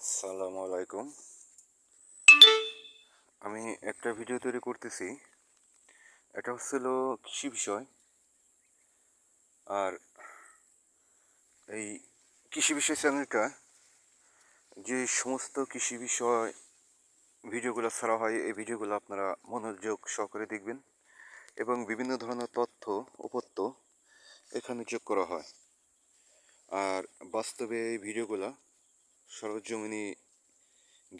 আসসালামু আলাইকুম। আমি একটা ভিডিও তৈরি করতেছি। এটা হচ্ছিল কৃষি বিষয়। আর এই কৃষি বিষয় চ্যানেলটা, যে সমস্ত কৃষি বিষয় ভিডিওগুলো ছাড়া হয়, এই ভিডিওগুলো আপনারা মনোযোগ সহকারে দেখবেন এবং বিভিন্ন ধরনের তথ্য, উপত্য এখানে যোগ করা হয়। আর বাস্তবে এই ভিডিওগুলো সরজমিনে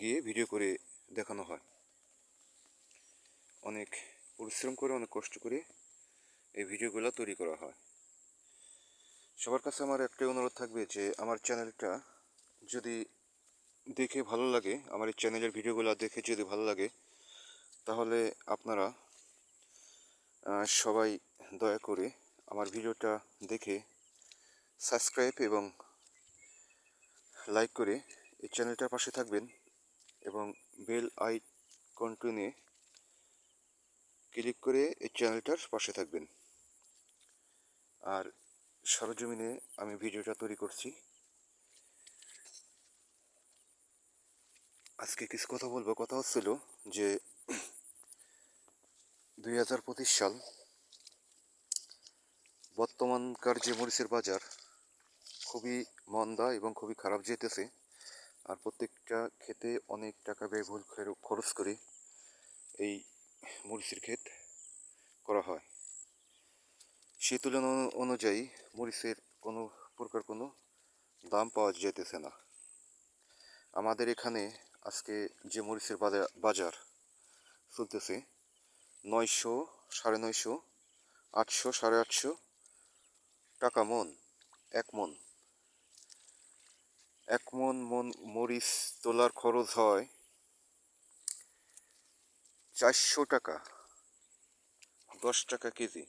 গিয়ে ভিডিও করে দেখানো হয়। অনেক পরিশ্রম করে, অনেক কষ্ট করে এই ভিডিওগুলো তৈরি করা হয়। সবার কাছে আমার একটাই অনুরোধ থাকবে যে, আমার চ্যানেলটা যদি দেখে ভালো লাগে, আমার এই চ্যানেলের ভিডিওগুলো দেখে যদি ভালো লাগে, তাহলে আপনারা সবাই দয়া করে আমার ভিডিওটা দেখে সাবস্ক্রাইব এবং লাইক করে এই চ্যানেলটার পাশে থাকবেন এবং বেল আইকনটনে ক্লিক করে এই চ্যানেলটার পাশে থাকবেন। আর সরজমিনে আমি ভিডিওটা তৈরি করছি। আজকে কিছু কথা বলব। কথা হচ্ছিল যে দুই হাজার পঁচিশ সাল বর্তমানকার যে মরিচের বাজার খুবই মন্দা এবং খুবই খারাপ যেতেছে। আর প্রত্যেকটা খেতে অনেক টাকা ব্যয়বহুল খর- খরচ করে এই মরিচের ক্ষেত করা হয়। সে তুলনা অনুযায়ী মরিচের কোনো প্রকার কোনো দাম পাওয়া যেতেছে না। আমাদের এখানে আজকে যে মরিচের বাজা- বাজার চলতেছে, নয়শো, সাড়ে নয়শো, আটশো, সাড়ে আটশো টাকা মন, এক মন। এক মন মন মরিচ তোলার খরচ হয় চারশো টাকা। দশ টাকা কেজি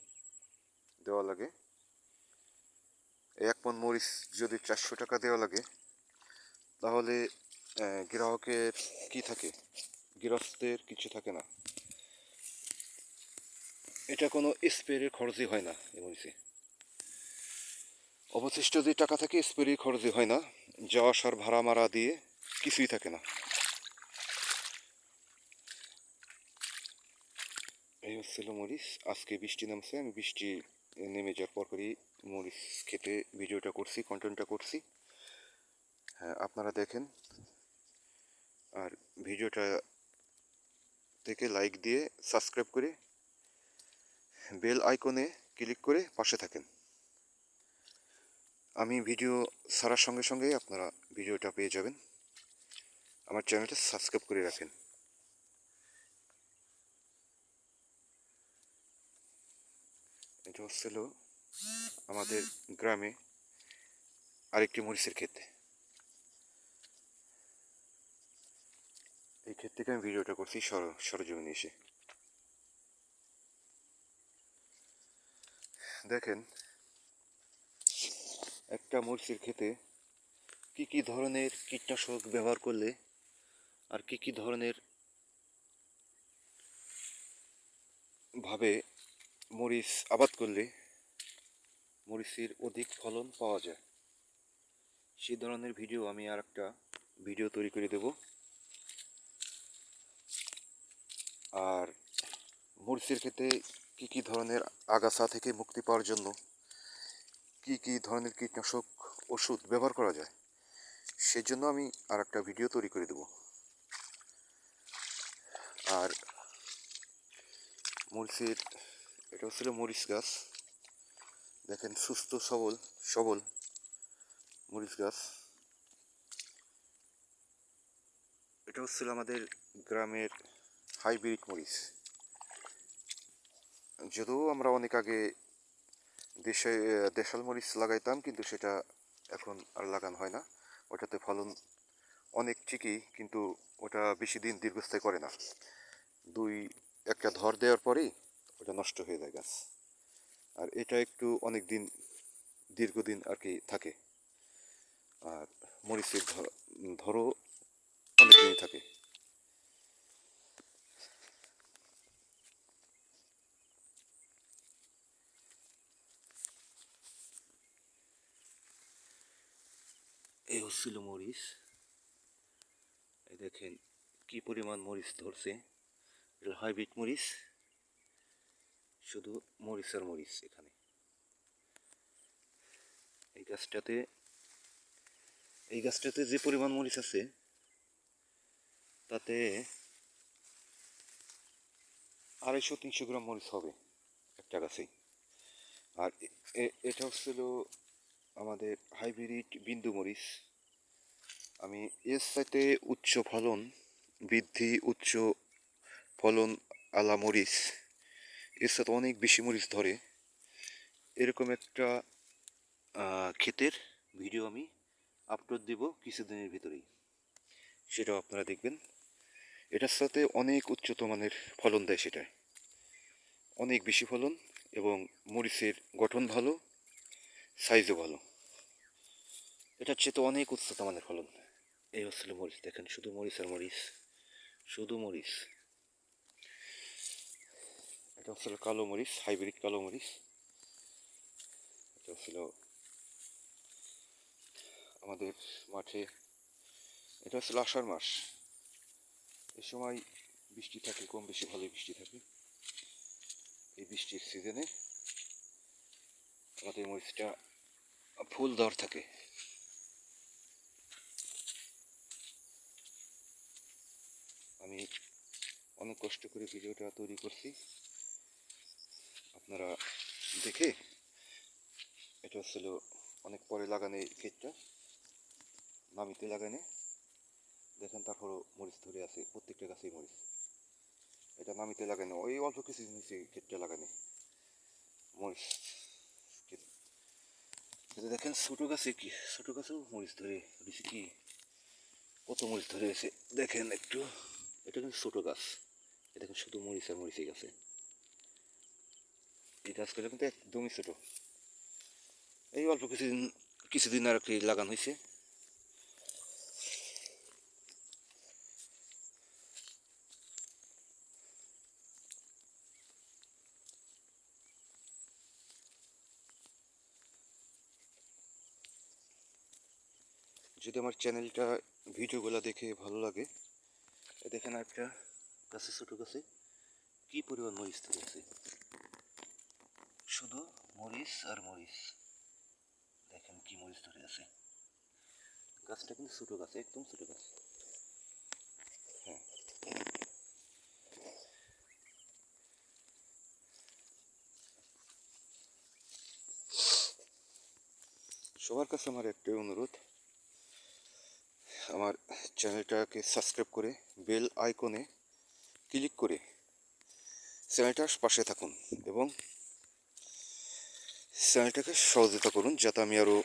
দেওয়া লাগে। এক মন মরিচ যদি চারশো টাকা দেওয়া লাগে, তাহলে গ্রাহকের কি থাকে? গৃহস্থের কিছু থাকে না। এটা কোনো স্প্রের খরচই হয় না মরিচে। অবশিষ্ট যে টাকা থাকে স্প্রে খরচই হয় না। যাওয়া, আসার, ভাড়া, মারা দিয়ে কিছুই থাকে না। এই হচ্ছিল মরিচ। আজকে বৃষ্টি নামছে, আমি বৃষ্টি নেমে যাওয়ার পরপরই মরিচ খেতে ভিডিওটা করছি কন্টেন্টটা করছি। হ্যাঁ আপনারা দেখেন। আর ভিডিওটা থেকে লাইক দিয়ে সাবস্ক্রাইব করে বেল আইকনে ক্লিক করে পাশে থাকেন। আমি ভিডিও ছাড়ার সঙ্গে সঙ্গে আপনারা ভিডিওটা পেয়ে যাবেন। আমার চ্যানেলটা সাবস্ক্রাইব করে রাখেন। এটা হচ্ছিল আমাদের গ্রামে আরেকটি মরিচের ক্ষেত। এই ক্ষেত থেকে আমি ভিডিওটা করছি সর, সরজমিনে এসে। দেখেন একটা মরিচের ক্ষেতে কি কি ধরনের কীটনাশক ব্যবহার করলে আর কি কি ধরনের ভাবে মরিচ আবাদ করলে মরিচের অধিক ফলন পাওয়া যায়? সেই ধরনের ভিডিও আমি আর একটা ভিডিও তৈরি করে দেব। আর মরিচের ক্ষেত্রে কি কি ধরনের আগাছা থেকে মুক্তি পাওয়ার জন্য কি কি ধরনের কীটনাশক ওষুধ ব্যবহার করা যায়, সেজন্য আমি আর একটা ভিডিও তৈরি করে দেব। আর মরিচের, এটা হচ্ছিল মরিচ গাছ। দেখেন সুস্থ, সবল সবল মরিচ গাছ। এটা হচ্ছিল আমাদের গ্রামের হাইব্রিড মরিচ। যদিও আমরা অনেক আগে দেশে দেশাল মরিচ লাগাইতাম, কিন্তু সেটা এখন আর লাগানো হয় না। ওটাতে ফলন অনেক ঠিকই, কিন্তু ওটা বেশি দিন দীর্ঘস্থায়ী করে না। দুই, একটা ধর দেওয়ার পরেই ওটা নষ্ট হয়ে যায় গাছ। আর এটা একটু অনেক দিন, দীর্ঘদিন আর কি থাকে। আর মরিচের ধরো অনেক দিনই থাকে। এই হচ্ছিল মরিচ। দেখেন কি পরিমাণ মরিচ ধরছে। এটা হাইব্রিড মরিচ। শুধু মরিচ আর মরিচ এখানে। এই গাছটাতে এই গাছটাতে যে পরিমাণ মরিচ আছে, তাতে আড়াইশো, তিনশো গ্রাম মরিচ হবে একটা গাছেই। আর এটা হচ্ছিল আমাদের হাইব্রিড বিন্দু মরিচ। আমি এর সাথে উচ্চ ফলন, বৃদ্ধি উচ্চ ফলন আলা মরিচ, এর সাথে অনেক বেশি মরিচ ধরে। এরকম একটা ক্ষেতের ভিডিও আমি আপলোড দিব কিছুদিনের ভিতরেই। সেটাও আপনারা দেখবেন। এটার সাথে অনেক উচ্চত মানের ফলন দেয় সেটায়। অনেক বেশি ফলন এবং মরিচের গঠন ভালো সাইজও ভালো। এটার চেয়ে তো অনেক উচ্চত মানের ফলন। এই হচ্ছিল মরিচ, দেখেন শুধু মরিচ আর মরিচ, শুধু মরিচ। এটা হচ্ছিল কালো মরিচ, হাইব্রিড কালো মরিচ। এটা হচ্ছিল আমাদের মাঠে, এটা হচ্ছিল আষাঢ় মাস। এ সময় বৃষ্টি থাকে, কম বেশি ভালোই বৃষ্টি থাকে। এই বৃষ্টির সিজনে আমাদের মরিচটা ফুল দেওয়ার থাকে। আমি অনেক কষ্ট করে ভিডিওটা তৈরি করছি। আপনারা দেখে এটা হচ্ছিল অনেক পরে লাগানো এই ক্ষেতটা। নামিতে লাগানে। দেখেন তারপরও মরিচ ধরে আছে, প্রত্যেকটা গাছেই মরিচ। এটা নামিতে লাগানো, ওই অল্প কিছু নিচে ক্ষেতটা লাগানো। মরিচ দেখেন ছোটো গাছে কি, ছোটো গাছেও মরিচ ধরে রয়েছে কি? কত মরিচ ধরে আছে দেখেন একটু, এটা কিন্তু ছোটো গাছ। এটা দেখেন শুধু মরিচ আর মরিচই গাছে। এই গাছগুলো কিন্তু একদমই ছোটো। এই অল্প কিছুদিন কিছুদিন আর কি লাগানো হয়েছে। যদি আমার চ্যানেলটা ভিডিওগুলো দেখে ভালো লাগে দেখেন একটা গাছে, ছোটো গাছে কি পরিমাণ মরিচ ধরেছে শুধু মরিচ আর মরিচ। দেখেন কি মরিচ ধরে আছে গাছটা কিন্তু ছোটো গাছ, একদম ছোটো গাছ। হ্যাঁ। সবার কাছে আমার একটাই অনুরোধ আমার চ্যানেলটাকে সাবস্ক্রাইব করে বেল আইকনে ক্লিক করে চ্যানেলটার পাশে থাকুন এবং চ্যানেলটাকে সহযোগিতা করুন যাতে আমি আরও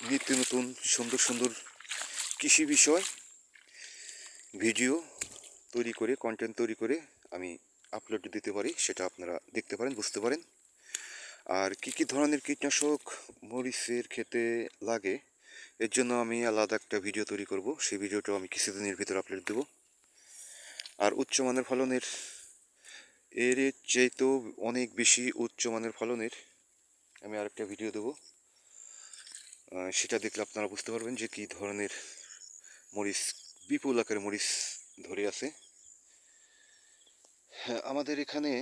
নিত্য নতুন, সুন্দর সুন্দর কৃষি বিষয়, ভিডিও তৈরি করে কন্টেন্ট তৈরি করে আমি আপলোড দিতে পারি, সেটা আপনারা দেখতে পারেন, বুঝতে পারেন। আর কি কি ধরনের কীটনাশক মরিচের খেতে লাগে এর জন্য আমি আলাদা একটা ভিডিও তৈরি করব। সেই ভিডিওটাও আমি কিছুদিনের ভিতরে আপলোড দেব। আর উচ্চমানের ফলনের এর চাইতেও অনেক বেশি উচ্চমানের ফলনের আমি আরেকটা ভিডিও দেবো। সেটা দেখলে আপনারা বুঝতে পারবেন যে কী ধরনের মরিচ বিপুল আকারে মরিচ ধরে আছে। হ্যাঁ, আমাদের এখানে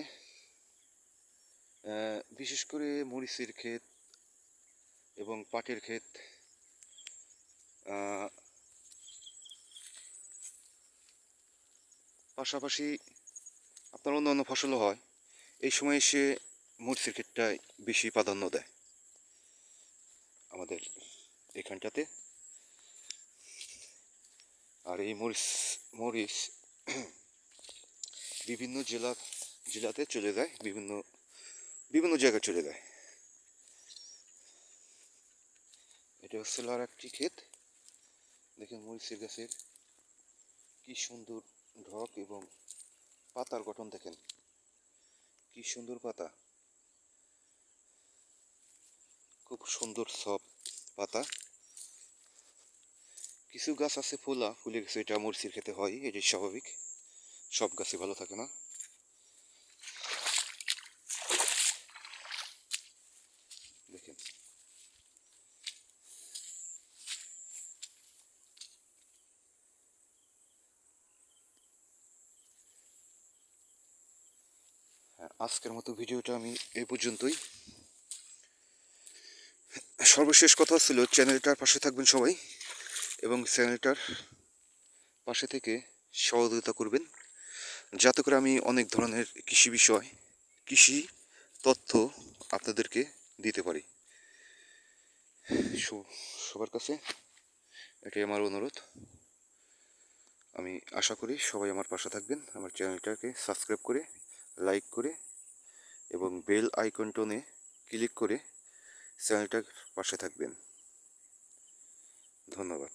বিশেষ করে মরিচের ক্ষেত এবং পাটের ক্ষেত পাশাপাশি আপনার অন্য অন্য ফসলও হয়। এই সময় এসে মরিচের ক্ষেতটায় বেশি প্রাধান্য দেয় আমাদের এখানটাতে। আর এই মরিচ মরিচ বিভিন্ন জেলা, জেলাতে চলে যায়, বিভিন্ন বিভিন্ন জায়গায় চলে যায়। এটা হচ্ছে আর একটি ক্ষেত। দেখেন মরিচের গাছের কি সুন্দর ঢক এবং পাতার গঠন দেখেন। কি সুন্দর পাতা। খুব সুন্দর সব পাতা। কিছু গাছ আছে ফুলা, ফুলে গেছে, এটা মরিচের খেতে হয় এটি স্বাভাবিক। সব গাছে ভালো থাকে না দেখেন আজকের মতো ভিডিওটা আমি এই পর্যন্তই। সর্বশেষ কথা ছিল, চ্যানেলটার পাশে থাকবেন সবাই এবং চ্যানেলটার পাশে থেকে সহযোগিতা করবেন। যাতে করে আমি অনেক ধরনের কৃষি বিষয়, কৃষি তথ্য আপনাদেরকে দিতে পারি। সবার কাছে এটাই আমার অনুরোধ। আমি আশা করি সবাই আমার পাশে থাকবেন, আমার চ্যানেলটাকে সাবস্ক্রাইব করে, লাইক করে এবং বেল আইকনটনে ক্লিক করে চ্যানেলটার পাশে থাকবেন। ধন্যবাদ।